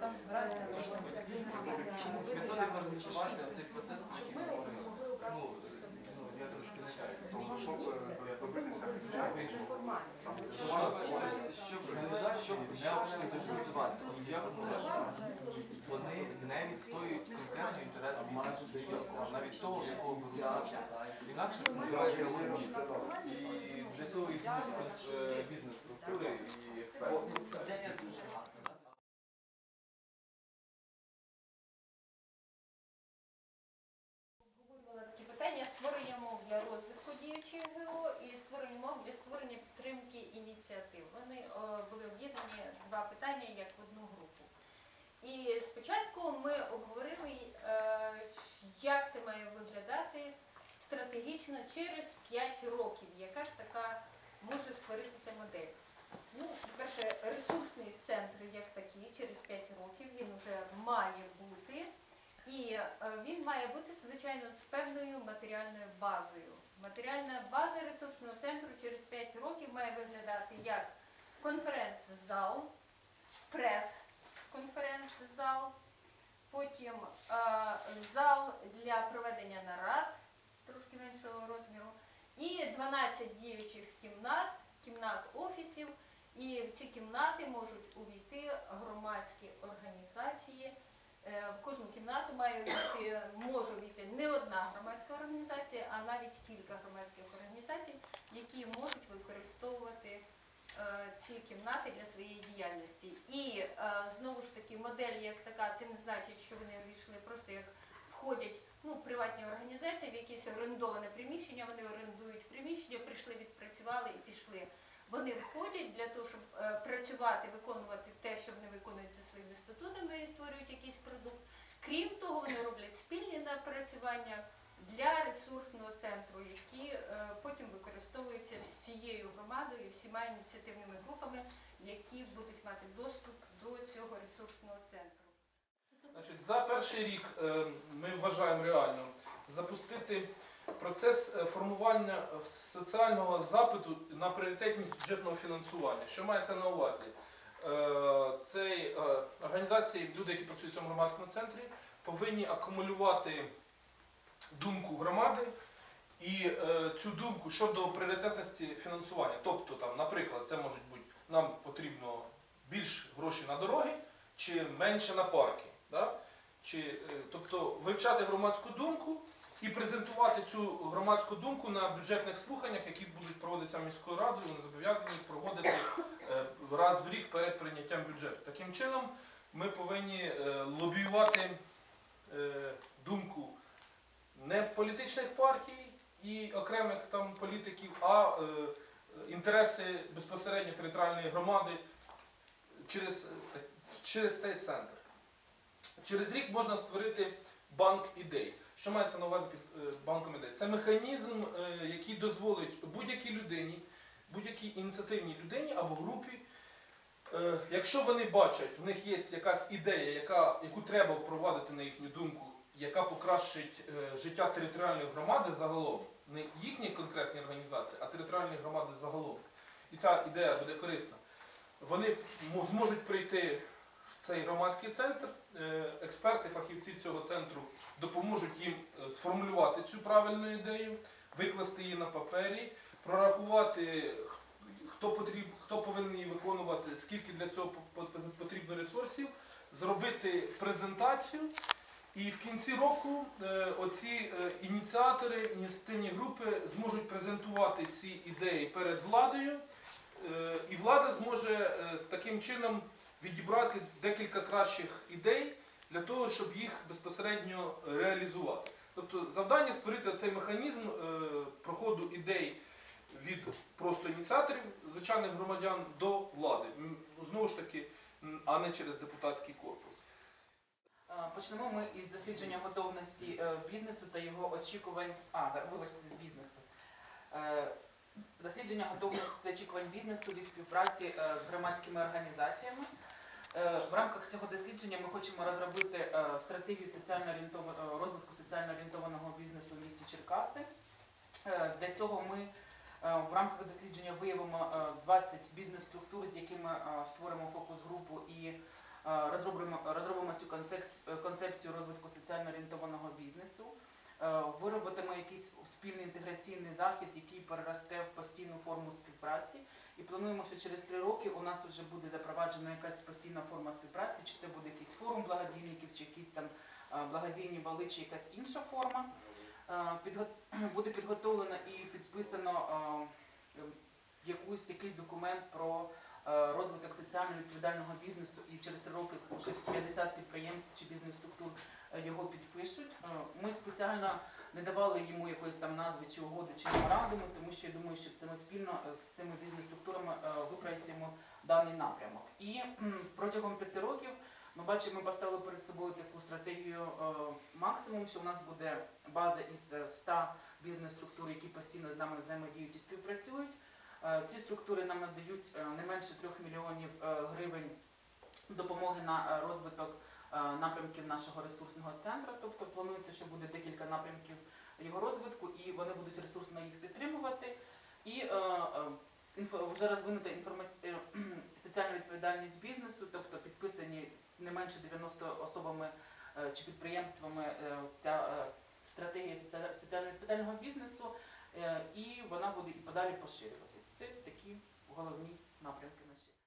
там збирається Методика організувати цей процес, про який ми говорили. Ну, ну, я трошки не так. Тому щоб е, добитися Щоб, не обслуговувати, я вони не відстоюють конкретний інтерес бізнесу, а навіть того, якого гроші. Інакше це називається лобі. І для цього існують е, бізнес-структури і експерти. Це дуже гарно. да? обговорювала такі питання створення умов для розвитку діючої ГО і створення умов для створення підтримки ініціатив. Вони е, були об'єднані два питання як в одну групу. І спочатку ми обговорили, е, як це має виглядати стратегічно через 5 років, яка ж така може створитися модель. Ну, по-перше, ресурсний центр як такий через 5 років він вже має бути. І е, він має бути, звичайно, з певною матеріальною базою. Матеріальна база ресурсного центру через 5 років має виглядати як конференц-зал, прес-конференц-зал, потім е, зал для проведення нарад трошки меншого розміру, і 12 діючих кімнат, кімнат офісів, і в ці кімнати можуть увійти громадські організації. Е, В кожну кімнату має увійти, може увійти не одна громадська організація, а навіть кілька громадських організацій, які можуть використовувати е, ці кімнати для своєї діяльності. І е, знову ж таки модель як така, це не значить, що вони увійшли просто як входять ну, приватні організації в якесь орендоване приміщення, вони орендують приміщення, прийшли, відпрацювали і пішли. Вони входять для того, щоб працювати, виконувати те, що вони виконують за своїми статутами і створюють якийсь продукт. Крім того, вони роблять спільні напрацювання для ресурсного центру, які е, потім використовуються всією громадою, всіма ініціативними групами, які будуть мати доступ до цього ресурсного центру. Значить, за перший рік е, ми вважаємо реально запустити процес е, формування соціального запиту на пріоритетність бюджетного фінансування. Що мається на увазі? Організації, люди, які працюють в цьому громадському центрі, повинні акумулювати думку громади і е, цю думку щодо пріоритетності фінансування. Тобто, там, наприклад, це може бути нам потрібно більш грошей на дороги чи менше на парки. Да? Чи, е, тобто вивчати громадську думку і презентувати цю громадську думку на бюджетних слуханнях, які будуть проводитися міською радою, вони зобов'язані їх проводити е, раз в рік перед прийняттям бюджету. Таким чином ми повинні е, лобіювати е, думку не політичних партій і окремих там політиків, а е, інтереси безпосередньо територіальної громади через, через цей центр. Через рік можна створити банк ідей. Що мається на увазі під банком ідей? Це механізм, який дозволить будь-якій людині, будь-якій ініціативній людині або групі, е, якщо вони бачать, в них є якась ідея, яка, яку треба впровадити на їхню думку, яка покращить е, життя територіальної громади загалом, не їхні конкретні організації, а територіальної громади загалом. І ця ідея буде корисна. Вони зможуть прийти в цей громадський центр, е, експерти, фахівці цього центру допоможуть їм е, сформулювати цю правильну ідею, викласти її на папері, прорахувати, хто, потріб, хто повинен її виконувати, скільки для цього по- по- потрібно ресурсів, зробити презентацію. І в кінці року е, оці е, ініціатори, ініціативні групи зможуть презентувати ці ідеї перед владою, е, і влада зможе таким чином відібрати декілька кращих ідей для того, щоб їх безпосередньо реалізувати. Тобто завдання створити цей механізм проходу ідей від просто ініціаторів, звичайних громадян до влади. Знову ж таки, а не через депутатський корпус. Почнемо ми із дослідження готовності е, бізнесу та його очікувань. А, вибачте, з бізнесу. Е, Дослідження готовності та очікувань бізнесу від співпраці е, з громадськими організаціями. В рамках цього дослідження ми хочемо розробити стратегію соціально розвитку соціально орієнтованого бізнесу в місті Черкаси. Для цього ми в рамках дослідження виявимо е, 20 бізнес-структур, з якими е, створимо фокус-групу і е, розробимо, цю концепцію, розвитку соціально орієнтованого бізнесу. Е, якийсь спільний інтеграційний захід, який переросте в постійну форму співпраці. І плануємо, що через три роки у нас вже буде запроваджена якась постійна форма співпраці, чи це буде якийсь форум благодійників, чи якісь там е, благодійні бали, чи якась інша форма. Е, Буде підготовлено і підписано е, якусь, якийсь документ про е, розвиток соціально відповідального бізнесу і через три роки вже 50 підприємств чи бізнес-структур його підпишуть. Ми спеціально не давали йому якоїсь там назви чи угоди чи меморандуми, тому що я думаю, що це ми спільно з цими бізнес-структурами випрацюємо даний напрямок. І протягом п'яти років ми бачимо, ми поставили перед собою таку стратегію е, максимум, що у нас буде база із е, 100 бізнес-структур, які постійно з нами взаємодіють і співпрацюють. Е, Ці структури нам надають е, не менше 3 мільйонів е, гривень допомоги на е, розвиток е, напрямків нашого ресурсного центру. Тобто планується, що буде декілька напрямків його розвитку, і вони будуть ресурсно їх підтримувати. І е, е, вже розвинута інформація соціальна відповідальність бізнесу, тобто підписані не менше 90 особами е, чи підприємствами е, ця е, стратегія соціально відповідального бізнесу, і вона буде і подалі поширюватись. Це такі головні напрямки наші.